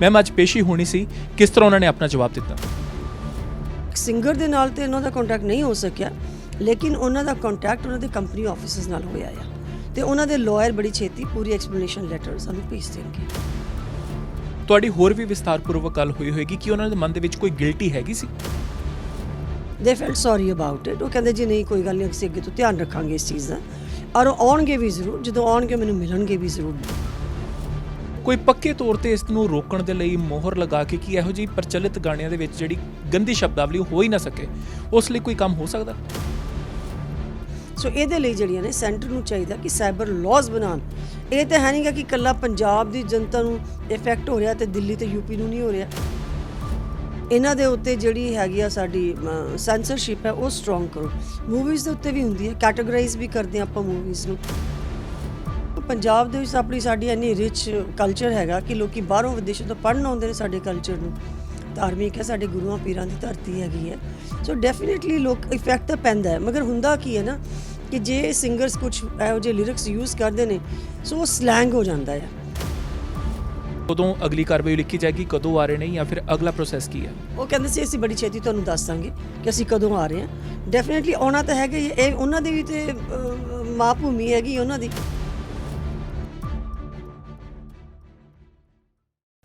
Ma'am ਅੱਜ ਪੇਸ਼ੀ ਹੋਣੀ ਸੀ ਕਿਸ ਤਰ੍ਹਾਂ ਉਹਨਾਂ ਨੇ ਆਪਣਾ ਜਵਾਬ ਦਿੱਤਾ? ਸਿੰਗਰ ਦੇ ਨਾਲ ਤੇ ਉਹਨਾਂ ਦਾ ਕੰਟੈਕਟ ਨਹੀਂ ਹੋ ਸਕਿਆ ਲੇਕਿਨ ਉਹਨਾਂ ਦਾ ਕੰਟੈਕਟ ਉਹਨਾਂ ਦੇ ਕੰਪਨੀ ਆਫਿਸਸ ਨਾਲ ਹੋਇਆ ਆ। ਤੇ ਉਹਨਾਂ ਦੇ ਲਾਇਰ ਬੜੀ ਛੇਤੀ ਪੂਰੀ ਐਕਸਪਲੇਨੇਸ਼ਨ ਲੈਟਰ ਸਾਨੂੰ ਭੇਜ ਦੇਣਗੇ। ਤੁਹਾਡੀ ਹੋਰ ਵੀ ਵਿਸਥਾਰਪੂਰਵਕ ਗੱਲ ਹੋਈ ਹੋਏਗੀ ਕਿ ਉਹਨਾਂ ਦੇ ਮਨ ਦੇ ਵਿੱਚ ਕੋਈ ਗਿਲਟੀ ਹੈਗੀ ਸੀ? ਦੇ ਫੈਲਟ ਸੌਰੀ ਅਬਾਊਟ ਇਟ ਉਹ ਕਹਿੰਦੇ ਜੀ ਨਹੀਂ ਕੋਈ ਗੱਲ ਨਹੀਂ ਅਸੀਂ ਅੱਗੇ ਤੋਂ ਧਿਆਨ ਰੱਖਾਂਗੇ ਇਸ ਚੀਜ਼ ਦਾ। ਔਰ ਆਉਣਗੇ ਵੀ ਜ਼ਰੂਰ ਜਦੋਂ ਆਉਣਗੇ ਮੈਨੂੰ ਮਿਲਣਗੇ ਵੀ ਜ਼ਰੂਰ। ਕੋਈ ਪੱਕੇ ਤੌਰ ਤੇ ਇਸ ਨੂੰ ਰੋਕਣ ਦੇ ਲਈ ਮੋਹਰ ਲਗਾ ਕੇ ਕਿ ਇਹੋ ਜਿਹੀ ਪ੍ਰਚਲਿਤ ਗਾਣਿਆਂ ਦੇ ਵਿੱਚ ਜਿਹੜੀ ਗੰਦੀ ਸ਼ਬਦਾਵਲੀ ਹੋ ਹੀ ਨਾ ਸਕੇ, ਉਸ ਲਈ ਕੋਈ ਕੰਮ ਹੋ ਸਕਦਾ? ਸੋ ਇਹਦੇ ਲਈ ਜਿਹੜੀਆਂ ਨੇ ਸੈਂਟਰ ਨੂੰ ਚਾਹੀਦਾ ਕਿ ਸਾਈਬਰ ਲਾਜ਼ ਬਣਾਉਣ। ਇਹ ਤਾਂ ਹੈ ਨਹੀਂਗਾ ਕਿ ਕੱਲਾ ਪੰਜਾਬ ਦੀ ਜਨਤਾ ਨੂੰ ਇਫੈਕਟ ਹੋ ਰਿਹਾ ਤੇ ਦਿੱਲੀ ਤੇ ਯੂਪੀ ਨੂੰ ਨਹੀਂ ਹੋ ਰਿਹਾ। ਇਹਨਾਂ ਦੇ ਉੱਤੇ ਜਿਹੜੀ ਹੈਗੀ ਆ ਸਾਡੀ ਸੈਂਸਰਸ਼ਿਪ ਹੈ, ਉਹ ਸਟਰੋਂਗ ਕਰੋ। ਮੂਵੀਜ਼ ਦੇ ਉੱਤੇ ਵੀ ਹੁੰਦੀ ਹੈ ਕੈਟਾਗਰਾਈਜ਼ ਵੀ ਕਰਦੇ ਹਾਂ ਆਪਾਂ ਮੂਵੀਜ਼ ਨੂੰ। ਪੰਜਾਬ ਦੇ ਵਿੱਚ ਆਪਣੀ ਸਾਡੀ ਇੰਨੀ ਰਿਚ ਕਲਚਰ ਹੈਗਾ ਕਿ ਲੋਕੀ ਬਾਹਰੋਂ ਵਿਦੇਸ਼ੋਂ ਤੋਂ ਪੜ੍ਹਨ ਆਉਂਦੇ ਨੇ ਸਾਡੇ ਕਲਚਰ ਨੂੰ। ਧਾਰਮਿਕ ਹੈ ਸਾਡੇ ਗੁਰੂਆਂ ਪੀਰਾਂ ਦੀ ਧਰਤੀ ਹੈਗੀ ਹੈ। ਸੋ ਡੈਫੀਨਿਟਲੀ ਲੋਕ ਇਫੈਕਟ ਤਾਂ ਪੈਂਦਾ ਹੈ ਮਗਰ ਹੁੰਦਾ ਕੀ ਹੈ ਨਾ ਕਿ ਜੇ ਸਿੰਗਰਸ ਕੁਝ ਇਹੋ ਜਿਹੇ ਲਿਰਿਕਸ ਯੂਜ਼ ਕਰਦੇ ਨੇ ਸੋ ਉਹ ਸਲੈਂਗ ਹੋ ਜਾਂਦਾ ਹੈ। ਉਦੋਂ ਅਗਲੀ ਕਾਰਵਾਈ ਲਿਖੀ ਜਾਏਗੀ ਕਦੋਂ ਆ ਰਹੇ ਨੇ ਜਾਂ ਫਿਰ ਅਗਲਾ ਪ੍ਰੋਸੈਸ ਕੀ ਹੈ? ਉਹ ਕਹਿੰਦੇ ਸੀ ਅਸੀਂ ਬੜੀ ਛੇਤੀ ਤੁਹਾਨੂੰ ਦੱਸ ਦਾਂਗੇ ਕਿ ਅਸੀਂ ਕਦੋਂ ਆ ਰਹੇ ਹਾਂ। ਡੈਫੀਨਿਟਲੀ ਆਉਣਾ ਤਾਂ ਹੈਗਾ। ਇਹ ਉਹਨਾਂ ਦੀ ਵੀ ਤੇ ਮਾਂ ਭੂਮੀ ਹੈਗੀ ਉਹਨਾਂ ਦੀ।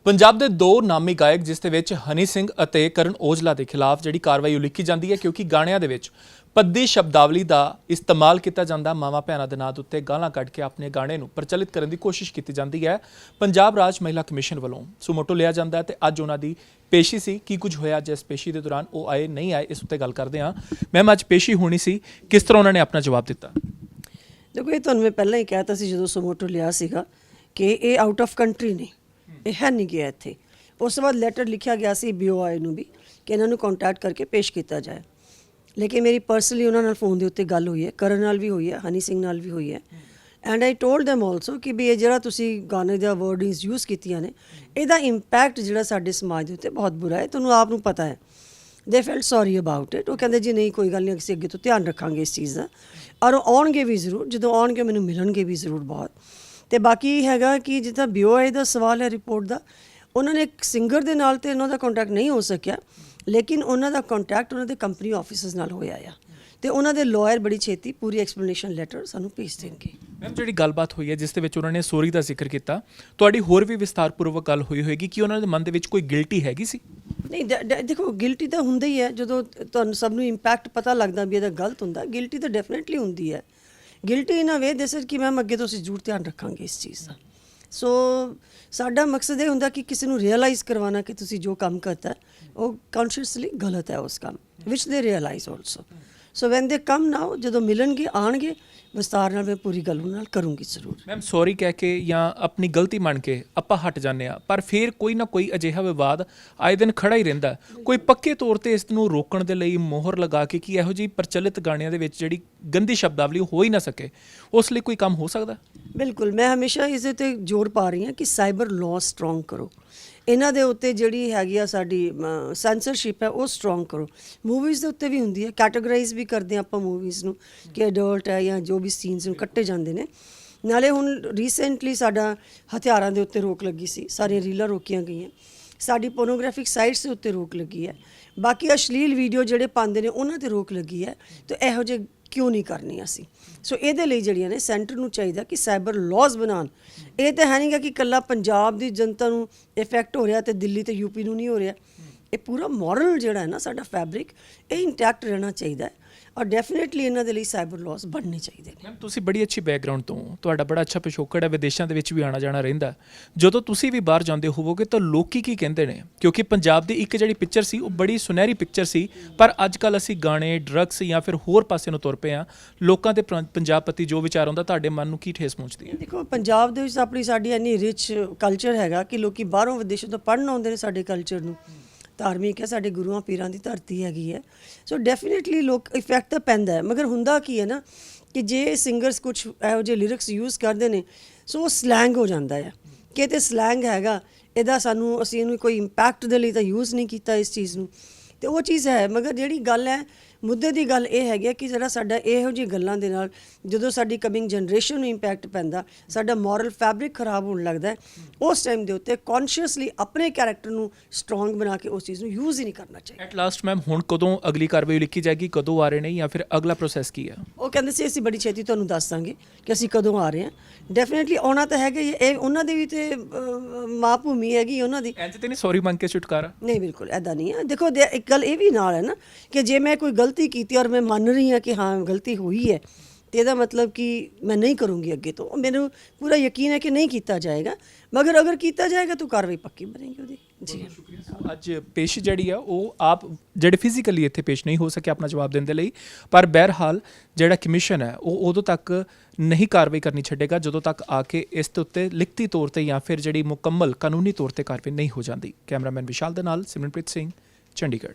ਪੰਜਾਬ ਦੇ ਦੋ ਨਾਮੀ ਗਾਇਕ, ਜਿਸ ਦੇ ਵਿੱਚ ਹਨੀ ਸਿੰਘ ਅਤੇ ਕਰਨ ਔਜਲਾ ਦੇ ਖਿਲਾਫ ਜਿਹੜੀ ਕਾਰਵਾਈ ਉਲੀਕੀ ਜਾਂਦੀ ਹੈ, ਕਿਉਂਕਿ ਗਾਣਿਆਂ ਦੇ ਵਿੱਚ ਪੱਦੀ ਸ਼ਬਦਾਵਲੀ ਦਾ ਇਸਤੇਮਾਲ ਕੀਤਾ ਜਾਂਦਾ। ਮਾਵਾ ਭੈਣਾਂ ਦੇ ਨਾਂ ਦੇ ਉੱਤੇ ਗਾਲਾਂ ਕੱਢ ਕੇ ਆਪਣੇ ਗਾਣੇ ਨੂੰ ਪ੍ਰਚਲਿਤ ਕਰਨ ਦੀ ਕੋਸ਼ਿਸ਼ ਕੀਤੀ ਜਾਂਦੀ ਹੈ। ਪੰਜਾਬ ਰਾਜ ਮਹਿਲਾ ਕਮਿਸ਼ਨ ਵੱਲੋਂ ਸੁਮੋਟੋ ਲਿਆ ਜਾਂਦਾ ਹੈ ਤੇ ਅੱਜ ਉਹਨਾਂ ਦੀ ਪੇਸ਼ੀ ਸੀ। ਕੀ ਕੁਝ ਹੋਇਆ ਜਿਸ ਪੇਸ਼ੀ ਦੇ ਦੌਰਾਨ? ਉਹ ਆਏ, ਨਹੀਂ ਆਏ, ਇਸ ਉੱਤੇ ਗੱਲ ਕਰਦੇ ਹਾਂ। ਮੈਮ, ਅੱਜ ਪੇਸ਼ੀ ਹੋਣੀ ਸੀ। ਕਿਸ ਤਰ੍ਹਾਂ ਉਹਨਾਂ ਨੇ ਆਪਣਾ ਜਵਾਬ ਦਿੱਤਾ? ਦੇਖੋ, ਇਹ ਤੁਹਾਨੂੰ ਮੈਂ ਪਹਿਲਾਂ ਹੀ ਕਹਿਤਾ ਸੀ ਜਦੋਂ ਸਮੋਟੋ ਲਿਆ ਸੀਗਾ ਕਿ ਇਹ ਆਊਟ ਆਫ ਕੰਟਰੀ ਨੇ। ਇਹ ਹੈ ਨਹੀਂ ਗਿਆ ਇੱਥੇ। ਉਸ ਤੋਂ ਬਾਅਦ ਲੈਟਰ ਲਿਖਿਆ ਗਿਆ ਸੀ ਬੀਓਆਈ ਨੂੰ ਵੀ ਕਿ ਇਹਨਾਂ ਨੂੰ ਕੰਟੈਕਟ ਕਰਕੇ ਪੇਸ਼ ਕੀਤਾ ਜਾਏ। ਲੇਕਿਨ ਮੇਰੀ ਪਰਸਨਲੀ ਉਹਨਾਂ ਨਾਲ ਫੋਨ ਦੇ ਉੱਤੇ ਗੱਲ ਹੋਈ ਹੈ, ਕਰਨ ਨਾਲ ਵੀ ਹੋਈ ਹੈ, ਹਨੀ ਸਿੰਘ ਨਾਲ ਵੀ ਹੋਈ ਹੈ। And I told them also ਕਿ ਵੀ ਇਹ ਜਿਹੜਾ ਤੁਸੀਂ ਗਾਣੇ ਦਾ ਵਰਡਿੰਗਸ ਯੂਜ਼ ਕੀਤੀਆਂ ਨੇ, ਇਹਦਾ ਇੰਪੈਕਟ ਜਿਹੜਾ ਸਾਡੇ ਸਮਾਜ ਦੇ ਉੱਤੇ ਬਹੁਤ ਬੁਰਾ ਹੈ, ਤੁਹਾਨੂੰ ਆਪ ਨੂੰ ਪਤਾ ਹੈ। ਦੇ ਫੈਲਟ ਸੌਰੀ ਅਬਾਊਟ ਇਟ ਉਹ ਕਹਿੰਦੇ ਜੀ, ਨਹੀਂ, ਕੋਈ ਗੱਲ ਨਹੀਂ, ਅਸੀਂ ਅੱਗੇ ਤੋਂ ਧਿਆਨ ਰੱਖਾਂਗੇ ਇਸ ਚੀਜ਼ ਦਾ। ਔਰ ਉਹ ਆਉਣਗੇ ਵੀ ਜ਼ਰੂਰ, ਜਦੋਂ ਆਉਣਗੇ, ਮੈਨੂੰ ਮਿਲਣਗੇ ਵੀ ਜ਼ਰੂਰ ਬਹੁਤ। ਤੇ ਬਾਕੀ ਹੈਗਾ ਕਿ ਜਿੱਦਾਂ ਬੀਓਆਈ ਦਾ ਸਵਾਲ ਹੈ ਰਿਪੋਰਟ ਦਾ ਉਹਨਾਂ ਨੇ ਇੱਕ ਸਿੰਗਰ ਦੇ ਨਾਲ ਤੇ ਉਹਨਾਂ ਦਾ ਕੰਟੈਕਟ ਨਹੀਂ ਹੋ ਸਕਿਆ ਲੇਕਿਨ ਉਹਨਾਂ ਦਾ ਕੰਟੈਕਟ ਉਹਨਾਂ ਦੇ ਕੰਪਨੀ ਆਫਿਸਸ ਨਾਲ ਹੋਇਆ ਆ। ਤੇ ਉਹਨਾਂ ਦੇ ਲਾਇਰ ਬੜੀ ਛੇਤੀ ਪੂਰੀ ਐਕਸਪਲੇਨੇਸ਼ਨ ਲੈਟਰ ਸਾਨੂੰ ਭੇਜ ਦੇਣਗੇ। ਮੈਮ ਜਿਹੜੀ ਗੱਲਬਾਤ ਹੋਈ ਹੈ ਜਿਸ ਦੇ ਵਿੱਚ ਉਹਨਾਂ ਨੇ ਸੋਰੀ ਦਾ ਜ਼ਿਕਰ ਕੀਤਾ ਤੁਹਾਡੀ ਹੋਰ ਵੀ ਵਿਸਥਾਰਪੂਰਵਕ ਗੱਲ ਹੋਈ ਹੋਏਗੀ ਕਿ ਉਹਨਾਂ ਦੇ ਮਨ ਦੇ ਵਿੱਚ ਕੋਈ ਗਿਲਟੀ ਹੈਗੀ ਸੀ? ਨਹੀਂ ਦੇਖੋ ਗਿਲਟੀ ਤਾਂ ਹੁੰਦਾ ਹੀ ਹੈ ਜਦੋਂ ਤੁਹਾਨੂੰ ਸਭ ਨੂੰ ਇੰਪੈਕਟ ਪਤਾ ਲੱਗਦਾ ਵੀ ਇਹਦਾ ਗਲਤ ਹੁੰਦਾ ਗਿਲਟੀ ਤਾਂ ਡੈਫੀਨਿਟਲੀ ਹੁੰਦੀ ਹੈ। Guilty in a way this is ਕਿ ਮੈਮ ਅੱਗੇ ਤੋਂ ਅਸੀਂ ਜ਼ਰੂਰ ਧਿਆਨ ਰੱਖਾਂਗੇ ਇਸ ਚੀਜ਼ ਦਾ ਸੋ ਸਾਡਾ ਮਕਸਦ ਇਹ ਹੁੰਦਾ ਕਿ ਕਿਸੇ ਨੂੰ ਰਿਅਲਾਈਜ਼ ਕਰਵਾਉਣਾ ਕਿ ਤੁਸੀਂ ਜੋ ਕੰਮ ਕਰਤਾ ਉਹ ਕੌਨਸ਼ੀਅਸਲੀ ਗਲਤ ਹੈ ਉਸ ਕੰਮ ਵਿਚ ਦੇ ਰਿਅਲਾਈਜ਼ ਆਲਸੋ ਸੋ ਵੈਨ ਦੇ ਕਮ ਨਾਓ ਜਦੋਂ ਮਿਲਣਗੇ ਆਣਗੇ ਵਿਸਤਾਰ ਨਾਲ ਮੈਂ ਪੂਰੀ ਗੱਲ ਉਹਨਾਂ ਨਾਲ ਕਰੂੰਗੀ ਜ਼ਰੂਰ। ਮੈਮ ਸੌਰੀ ਕਹਿ ਕੇ ਜਾਂ ਆਪਣੀ ਗਲਤੀ ਮੰਨ ਕੇ ਆਪਾਂ ਹਟ ਜਾਂਦੇ ਆ ਪਰ ਫਿਰ ਕੋਈ ਨਾ ਕੋਈ ਅਜਿਹਾ ਵਿਵਾਦ ਆਏ ਦਿਨ ਖੜਾ ਹੀ ਰਹਿੰਦਾ। ਕੋਈ ਪੱਕੇ ਤੌਰ ਤੇ ਇਸ ਨੂੰ ਰੋਕਣ ਦੇ ਲਈ ਮੋਹਰ ਲਗਾ ਕੇ ਕਿ ਇਹੋ ਜਿਹੀ ਪ੍ਰਚਲਿਤ ਗਾਣਿਆਂ ਦੇ ਵਿੱਚ ਜਿਹੜੀ ਗੰਦੀ ਸ਼ਬਦਾਵਲੀ ਹੋ ਹੀ ਨਾ ਸਕੇ ਉਸ ਲਈ ਕੋਈ ਕੰਮ ਹੋ ਸਕਦਾ? ਬਿਲਕੁਲ ਮੈਂ ਹਮੇਸ਼ਾ ਇਸ ਤੇ ਜ਼ੋਰ ਪਾ ਰਹੀ ਹਾਂ ਕਿ ਸਾਈਬਰ ਲਾਅ ਸਟਰੋਂਗ ਕਰੋ। ਇਹਨਾਂ ਦੇ ਉੱਤੇ ਜਿਹੜੀ ਹੈਗੀ ਆ ਸਾਡੀ ਸੈਂਸਰਸ਼ਿਪ ਹੈ, ਉਹ ਸਟਰੋਂਗ ਕਰੋ। ਮੂਵੀਜ਼ ਦੇ ਉੱਤੇ ਵੀ ਹੁੰਦੀ ਹੈ ਕੈਟਾਗਰਾਈਜ਼ ਵੀ ਕਰਦੇ ਹਾਂ ਆਪਾਂ ਮੂਵੀਜ਼ ਨੂੰ ਕਿ ਅਡਲਟ ਹੈ ਜਾਂ ਜੋ ਵੀ ਸੀਨਸ ਨੂੰ ਕੱਟੇ ਜਾਂਦੇ ਨੇ। ਨਾਲੇ ਹੁਣ ਰੀਸੈਂਟਲੀ ਸਾਡਾ ਹਥਿਆਰਾਂ ਦੇ ਉੱਤੇ ਰੋਕ ਲੱਗੀ ਸੀ, ਸਾਰੀਆਂ ਰੀਲਾਂ ਰੋਕੀਆਂ ਗਈਆਂ। ਸਾਡੀ ਪੋਰਨੋਗ੍ਰਾਫਿਕ ਸਾਈਟਸ ਦੇ ਉੱਤੇ ਰੋਕ ਲੱਗੀ ਹੈ। ਬਾਕੀ ਅਸ਼ਲੀਲ ਵੀਡੀਓ ਜਿਹੜੇ ਪਾਉਂਦੇ ਨੇ, ਉਹਨਾਂ ਤੇ ਰੋਕ ਲੱਗੀ ਹੈ। ਤੇ ਇਹੋ ਜਿਹੇ ਕਿਉਂ ਨਹੀਂ ਕਰਨੀ ਅਸੀਂ? ਸੋ ਇਹਦੇ ਲਈ ਜਿਹੜੀਆਂ ਨੇ ਸੈਂਟਰ ਨੂੰ ਚਾਹੀਦਾ ਕਿ ਸਾਈਬਰ ਲਾਜ਼ ਬਣਾਉਣ। ਇਹ ਤਾਂ ਹੈ ਨਹੀਂਗਾ ਕਿ ਕੱਲਾ ਪੰਜਾਬ ਦੀ ਜਨਤਾ ਨੂੰ ਇਫੈਕਟ ਹੋ ਰਿਹਾ ਤੇ ਦਿੱਲੀ ਤੇ ਯੂਪੀ ਨੂੰ ਨਹੀਂ ਹੋ ਰਿਹਾ। ਇਹ ਪੂਰਾ ਮੋਰਲ ਜਿਹੜਾ ਹੈ ਨਾ ਸਾਡਾ ਫੈਬਰਿਕ ਇਹ ਇੰਟੈਕਟ ਰਹਿਣਾ ਚਾਹੀਦਾ ਹੈ। ਔਰ ਡੈਫੀਨਿਟਲੀ ਇਹਨਾਂ ਦੇ ਲਈ ਸਾਈਬਰ ਲਾਜ਼ ਬਣਨੇ ਚਾਹੀਦੇ ਨੇ ਮੈਮ ਤੁਸੀਂ ਬੜੀ ਅੱਛੀ ਬੈਕਗ੍ਰਾਉਂਡ ਤੋਂ ਹੋ। ਤੁਹਾਡਾ ਬੜਾ ਅੱਛਾ ਪਿਛੋਕੜ ਹੈ ਵਿਦੇਸ਼ਾਂ ਦੇ ਵਿੱਚ ਵੀ ਆਣਾ ਜਾਣਾ ਰਹਿੰਦਾ। ਜਦੋਂ ਤੁਸੀਂ ਵੀ ਬਾਹਰ ਜਾਂਦੇ ਹੋਵੋਗੇ ਤਾਂ ਲੋਕੀ ਕੀ ਕਹਿੰਦੇ ਨੇ ਕਿਉਂਕਿ ਪੰਜਾਬ ਦੀ ਇੱਕ ਜਿਹੜੀ ਪਿਕਚਰ ਸੀ ਉਹ ਬੜੀ ਸੁਨਹਿਰੀ ਪਿਕਚਰ ਸੀ ਪਰ ਅੱਜ ਕੱਲ ਅਸੀਂ ਗਾਣੇ ਡਰੱਗਸ ਜਾਂ ਫਿਰ ਹੋਰ ਪਾਸੇ ਨੂੰ ਤੁਰ ਪਏ ਆ ਲੋਕਾਂ ਦੇ ਪ੍ਰ- ਪੰਜਾਬ ਪ੍ਰਤੀ ਜੋ ਵਿਚਾਰ ਹੁੰਦਾ ਤੁਹਾਡੇ ਮਨ ਨੂੰ ਕੀ ਠੇਸ ਪਹੁੰਚਦੀ ਹੈ ਦੇਖੋ ਪੰਜਾਬ ਦੇ ਵਿੱਚ ਆਪਣੀ ਸਾਡੀ ਇੰਨੀ ਰਿਚ ਕਲਚਰ ਹੈਗਾ ਕਿ ਲੋਕੀ ਬਾਹਰੋਂ ਵਿਦੇਸ਼ੋਂ ਤੋਂ ਪੜ੍ਹਨ ਆਉਂਦੇ ਨੇ ਸਾਡੇ ਕਲਚਰ ਨੂੰ ਧਾਰਮਿਕ ਹੈ, ਸਾਡੇ ਗੁਰੂਆਂ ਪੀਰਾਂ ਦੀ ਧਰਤੀ ਹੈਗੀ ਹੈ। ਸੋ ਡੈਫੀਨਿਟਲੀ ਲੋਕ ਇਫੈਕਟ ਤਾਂ ਪੈਂਦਾ ਹੈ, ਮਗਰ ਹੁੰਦਾ ਕੀ ਹੈ ਨਾ ਕਿ ਜੇ ਸਿੰਗਰਸ ਕੁਝ ਇਹੋ ਜਿਹੇ ਲਿਰਿਕਸ ਯੂਜ਼ ਕਰਦੇ ਨੇ ਸੋ ਉਹ ਸਲੈਂਗ ਹੋ ਜਾਂਦਾ ਹੈ। ਕਿ ਤੇ ਸਲੈਂਗ ਹੈਗਾ, ਇਹਦਾ ਸਾਨੂੰ ਅਸੀਂ ਇਹਨੂੰ ਕੋਈ ਇੰਪੈਕਟ ਦੇ ਲਈ ਤਾਂ ਯੂਜ਼ ਨਹੀਂ ਕੀਤਾ ਇਸ ਚੀਜ਼ ਨੂੰ। ਤੇ ਉਹ ਚੀਜ਼ ਹੈ, ਮਗਰ ਜਿਹੜੀ ਗੱਲ ਹੈ ਮੁੱਦੇ ਦੀ ਗੱਲ ਇਹ ਹੈਗੀ ਹੈ ਕਿ ਜਿਹੜਾ ਸਾਡਾ ਇਹੋ ਜਿਹੀ ਗੱਲਾਂ ਦੇ ਨਾਲ ਜਦੋਂ ਸਾਡੀ ਕਮਿੰਗ ਜਨਰੇਸ਼ਨ ਨੂੰ ਇੰਪੈਕਟ ਪੈਂਦਾ ਸਾਡਾ ਮੋਰਲ ਫੈਬਰਿਕ ਖਰਾਬ ਹੋਣ ਲੱਗਦਾ ਉਸ ਟਾਈਮ ਦੇ ਉੱਤੇ ਕੌਨਸ਼ੀਅਸਲੀ ਆਪਣੇ ਕੈਰੈਕਟਰ ਨੂੰ ਸਟਰੋਂਗ ਬਣਾ ਕੇ ਉਸ ਚੀਜ਼ ਨੂੰ ਯੂਜ਼ ਹੀ ਨਹੀਂ ਕਰਨਾ ਚਾਹੀਦਾ। ਐਟ ਲਾਸਟ ਮੈਮ ਹੁਣ ਕਦੋਂ ਅਗਲੀ ਕਾਰਵਾਈ ਲਿਖੀ ਜਾਏਗੀ ਕਦੋਂ ਆ ਰਹੇ ਨੇ ਜਾਂ ਫਿਰ ਅਗਲਾ ਪ੍ਰੋਸੈਸ ਕੀ ਹੈ? ਉਹ ਕਹਿੰਦੇ ਸੀ ਅਸੀਂ ਬੜੀ ਛੇਤੀ ਤੁਹਾਨੂੰ ਦੱਸ ਦਾਂਗੇ ਕਿ ਅਸੀਂ ਕਦੋਂ ਆ ਰਹੇ ਹਾਂ। ਡੈਫੀਨਿਟਲੀ ਆਉਣਾ ਤਾਂ ਹੈਗਾ ਹੀ। ਇਹ ਉਹਨਾਂ ਦੀ ਵੀ ਤੇ ਮਾਂ ਭੂਮੀ ਹੈਗੀ ਉਹਨਾਂ ਦੀ। ਇੰਜ ਤੇ ਨਹੀਂ ਸੌਰੀ ਮੰਗ ਕੇ ਛੁਟਕਾਰਾ। ਨਹੀਂ ਬਿਲਕੁਲ ਐਦਾਂ ਨਹੀਂ ਹੈ। ਦੇਖੋ ਇੱਕ ਗੱਲ ਇਹ ਵੀ ਨਾਲ ਹੈ ਨਾ ਕਿ ਜੇ ਮੈਂ ਕੋਈ ਗਲਤੀ ਕੀਤੀ ਔਰ ਮੈਂ ਮੰਨ ਰਹੀ ਹਾਂ ਕਿ ਹਾਂ, ਗਲਤੀ ਹੋਈ ਹੈ। ਤੇ ਇਹਦਾ ਮਤਲਬ ਕਿ ਮੈਂ ਨਹੀਂ ਕਰੂੰਗੀ ਅੱਗੇ ਤੋਂ। ਮੈਨੂੰ ਪੂਰਾ ਯਕੀਨ ਹੈ ਕਿ ਨਹੀਂ ਕੀਤਾ ਜਾਏਗਾ। ਮਗਰ ਅਗਰ ਕੀਤਾ ਜਾਏਗਾ ਤਾਂ ਕਾਰਵਾਈ ਪੱਕੀ ਬਣੇਗੀ ਉਹਦੀ। ਜੀ। ਅੱਜ ਪੇਸ਼ ਜਿਹੜੀ ਆ, ਉਹ ਆਪ ਜਿਹੜੇ ਫਿਜ਼ੀਕਲੀ ਇੱਥੇ ਪੇਸ਼ ਨਹੀਂ ਹੋ ਸਕੇ ਆਪਣਾ ਜਵਾਬ ਦੇਣ ਦੇ ਲਈ, ਪਰ ਬਹਿਰਹਾਲ ਜਿਹੜਾ ਕਮਿਸ਼ਨ ਹੈ, ਉਹ ਉਦੋਂ ਤੱਕ ਨਹੀਂ ਕਾਰਵਾਈ ਕਰਨੀ ਛੱਡੇਗਾ, ਜਦੋਂ ਤੱਕ ਆ ਕੇ ਇਸ ਦੇ ਉੱਤੇ ਲਿਖਤੀ ਤੌਰ ਤੇ ਜਾਂ ਫਿਰ ਜਿਹੜੀ ਮੁਕੰਮਲ ਕਾਨੂੰਨੀ ਤੌਰ ਤੇ ਕਾਰਵਾਈ ਨਹੀਂ ਹੋ ਜਾਂਦੀ। ਕੈਮਰਾਮੈਨ ਵਿਸ਼ਾਲ ਦੇ ਨਾਲ ਸਿਮਰਨਪ੍ਰੀਤ ਸਿੰਘ, ਚੰਡੀਗੜ੍ਹ।